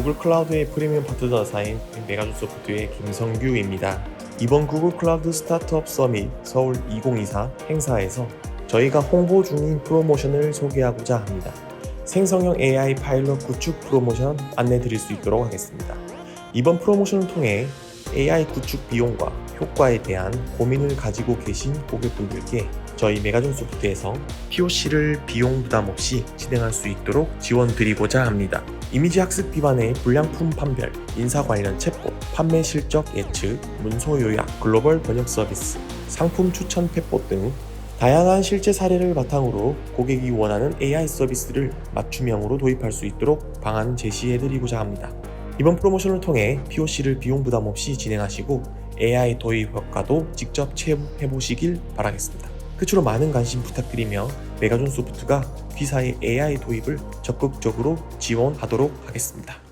구글 클라우드의 프리미엄 파트너사인 메가존 소프트의 김성규입니다. 이번 구글 클라우드 스타트업 서밋 서울 2024 행사에서 저희가 홍보 중인 프로모션을 소개하고자 합니다. 생성형 AI 파일럿 구축 프로모션 안내 드릴 수 있도록 하겠습니다. 이번 프로모션을 통해 AI 구축 비용과 효과에 대한 고민을 가지고 계신 고객분들께 저희 메가존 소프트에서 POC를 비용 부담 없이 진행할 수 있도록 지원 드리고자 합니다. 이미지 학습 기반의 불량품 판별, 인사 관련 챗봇, 판매 실적 예측, 문서 요약, 글로벌 번역 서비스, 상품 추천 펫봇 등 다양한 실제 사례를 바탕으로 고객이 원하는 AI 서비스를 맞춤형으로 도입할 수 있도록 방안 제시해드리고자 합니다. 이번 프로모션을 통해 POC를 비용 부담 없이 진행하시고 AI 도입 효과도 직접 체험해 보시길 바라겠습니다. 끝으로 많은 관심 부탁드리며 메가존 소프트가 귀사의 AI 도입을 적극적으로 지원하도록 하겠습니다.